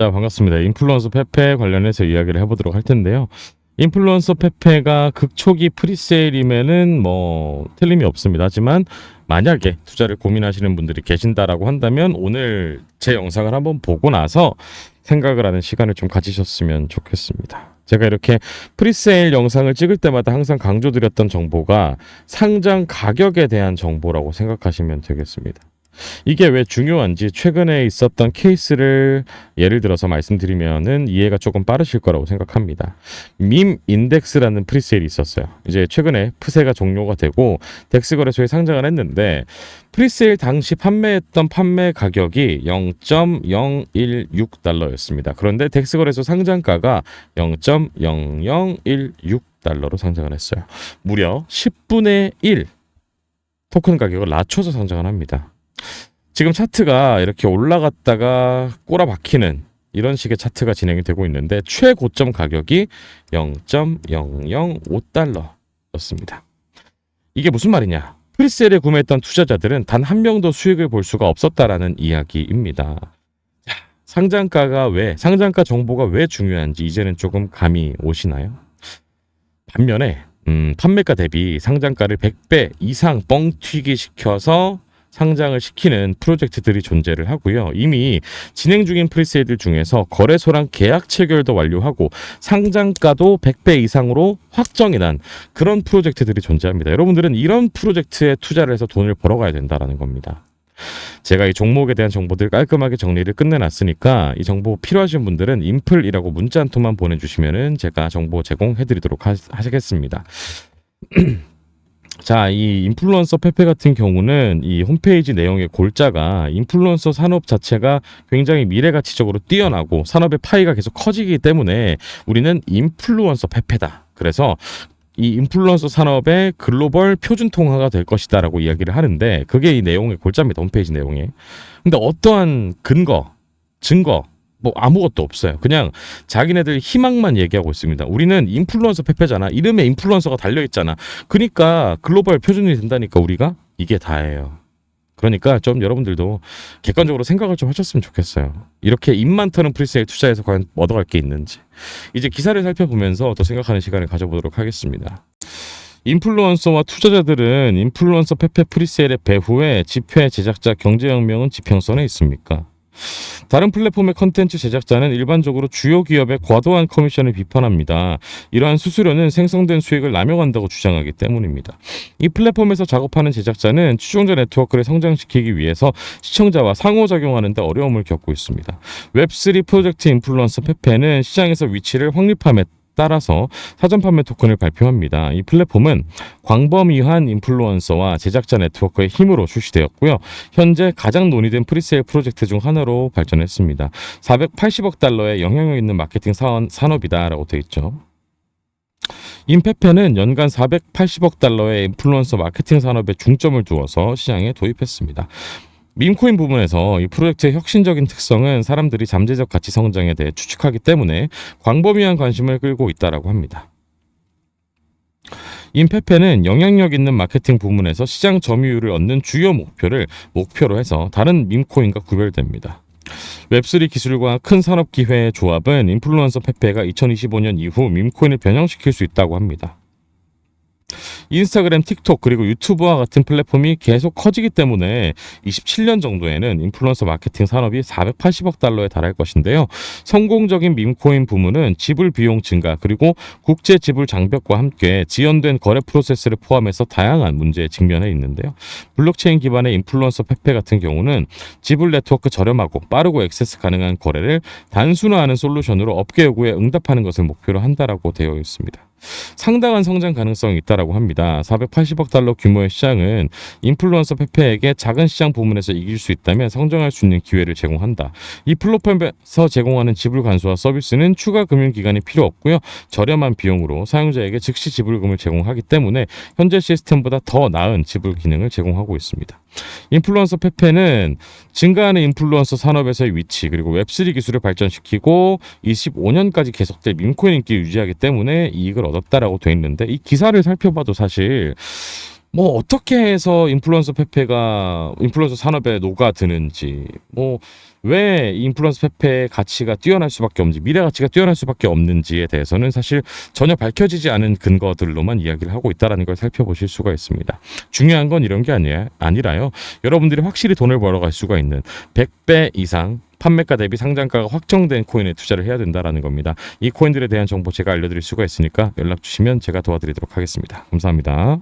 자, 반갑습니다. 인플루언서 페페 관련해서 이야기를 해보도록 할 텐데요. 인플루언서 페페가 극초기 프리세일이면은 뭐 틀림이 없습니다. 하지만 만약에 투자를 고민하시는 분들이 계신다라고 한다면 오늘 제 영상을 한번 보고 나서 생각을 하는 시간을 좀 가지셨으면 좋겠습니다. 제가 이렇게 프리세일 영상을 찍을 때마다 항상 강조드렸던 정보가 상장 가격에 대한 정보라고 생각하시면 되겠습니다. 이게 왜 중요한지 최근에 있었던 케이스를 예를 들어서 말씀드리면은 이해가 조금 빠르실 거라고 생각합니다. 밈 인덱스라는 프리세일이 있었어요. 이제 최근에 푸세가 종료가 되고 덱스 거래소에 상장을 했는데 프리세일 당시 판매했던 판매 가격이 0.016달러였습니다. 그런데 덱스 거래소 상장가가 0.0016달러로 상장을 했어요. 무려 10분의 1 토큰 가격을 낮춰서 상장을 합니다. 지금 차트가 이렇게 올라갔다가 꼬라박히는 이런 식의 차트가 진행이 되고 있는데 최고점 가격이 0.005달러였습니다. 이게 무슨 말이냐? 프리셀에 구매했던 투자자들은 단 한 명도 수익을 볼 수가 없었다라는 이야기입니다. 자, 상장가가 왜 상장가 정보가 왜 중요한지 이제는 조금 감이 오시나요? 반면에 음, 판매가 대비 상장가를 100배 이상 뻥튀기 시켜서 상장을 시키는 프로젝트들이 존재를 하고요. 이미 진행 중인 프리세일들 중에서 거래소랑 계약 체결도 완료하고 상장가도 100배 이상으로 확정이 난 그런 프로젝트들이 존재합니다. 여러분들은 이런 프로젝트에 투자를 해서 돈을 벌어가야 된다라는 겁니다. 제가 이 종목에 대한 정보들 깔끔하게 정리를 끝내놨으니까 이 정보 필요하신 분들은 인플이라고 문자 한 통만 보내주시면은 제가 정보 제공해드리도록 하, 하시겠습니다. 자, 이 인플루언서 페페 같은 경우는 이 홈페이지 내용의 골자가 인플루언서 산업 자체가 굉장히 미래 가치적으로 뛰어나고 산업의 파이가 계속 커지기 때문에 우리는 인플루언서 페페다. 그래서 이 인플루언서 산업의 글로벌 표준 통화가 될 것이다라고 이야기를 하는데 그게 이 내용의 골자입니다. 홈페이지 내용에. 근데 어떠한 근거, 증거 뭐 아무것도 없어요. 그냥 자기네들 희망만 얘기하고 있습니다. 우리는 인플루언서 페페잖아. 이름에 인플루언서가 달려 있잖아. 그러니까 글로벌 표준이 된다니까 우리가 이게 다예요. 그러니까 좀 여러분들도 객관적으로 생각을 좀 하셨으면 좋겠어요. 이렇게 입만 터는 프리세일 투자에서 과연 얻어갈 게 있는지. 이제 기사를 살펴보면서 더 생각하는 시간을 가져보도록 하겠습니다. 인플루언서와 투자자들은 인플루언서 페페 프리세일의 배후에 집회 제작자 경제혁명은 지평선에 있습니까? 다른 플랫폼의 컨텐츠 제작자는 일반적으로 주요 기업의 과도한 커미션을 비판합니다. 이러한 수수료는 생성된 수익을 남용한다고 주장하기 때문입니다. 이 플랫폼에서 작업하는 제작자는 추종자 네트워크를 성장시키기 위해서 시청자와 상호작용하는 데 어려움을 겪고 있습니다. 웹3 프로젝트 인플루언서 페페는 시장에서 위치를 확립함에 따라서 사전 판매 토큰을 발표합니다. 이 플랫폼은 광범위한 인플루언서와 제작자 네트워크의 힘으로 출시되었고요. 현재 가장 논의된 프리세일 프로젝트 중 하나로 발전했습니다. 480억 달러의 영향력 있는 마케팅 사원, 산업이다라고 되어 있죠. 인페페는 연간 480억 달러의 인플루언서 마케팅 산업에 중점을 두어서 시장에 도입했습니다. 밈코인 부분에서 이 프로젝트의 혁신적인 특성은 사람들이 잠재적 가치 성장에 대해 추측하기 때문에 광범위한 관심을 끌고 있다라고 합니다. 인페페는 영향력 있는 마케팅 부문에서 시장 점유율을 얻는 주요 목표를 목표로 해서 다른 밈코인과 구별됩니다. 웹3 기술과 큰 산업 기회의 조합은 인플루언서 페페가 2025년 이후 밈코인을 변형시킬 수 있다고 합니다. 인스타그램, 틱톡 그리고 유튜브와 같은 플랫폼이 계속 커지기 때문에 27년 정도에는 인플루언서 마케팅 산업이 480억 달러에 달할 것인데요. 성공적인 밈코인 부문은 지불 비용 증가 그리고 국제 지불 장벽과 함께 지연된 거래 프로세스를 포함해서 다양한 문제에 직면해 있는데요. 블록체인 기반의 인플루언서 페페 같은 경우는 지불 네트워크 저렴하고 빠르고 액세스 가능한 거래를 단순화하는 솔루션으로 업계 요구에 응답하는 것을 목표로 한다라고 되어 있습니다. 상당한 성장 가능성이 있다라고 합니다. 480억 달러 규모의 시장은 인플루언서 페페에게 작은 시장 부문에서 이길 수 있다면 성장할 수 있는 기회를 제공한다. 이 플랫폼에서 제공하는 지불 간소화 서비스는 추가 금융 기간이 필요 없고요. 저렴한 비용으로 사용자에게 즉시 지불금을 제공하기 때문에 현재 시스템보다 더 나은 지불 기능을 제공하고 있습니다. 인플루언서 페페는 증가하는 인플루언서 산업에서의 위치 그리고 웹3 기술을 발전시키고 25년까지 계속될 밈코인 인기 유지하기 때문에 이익을 얻었다라고 돼 있는데 이 기사를 살펴봐도 사실 뭐 어떻게 해서 인플루언서 페페가 인플루언서 산업에 녹아드는지 뭐 왜 인플루언서 페페의 가치가 뛰어날 수밖에 없는지 미래 가치가 뛰어날 수밖에 없는지에 대해서는 사실 전혀 밝혀지지 않은 근거들로만 이야기를 하고 있다라는 걸 살펴보실 수가 있습니다. 중요한 건 이런 게 아니야 아니라요. 여러분들이 확실히 돈을 벌어갈 수가 있는 100배 이상 판매가 대비 상장가가 확정된 코인에 투자를 해야 된다라는 겁니다. 이 코인들에 대한 정보 제가 알려드릴 수가 있으니까 연락 주시면 제가 도와드리도록 하겠습니다. 감사합니다.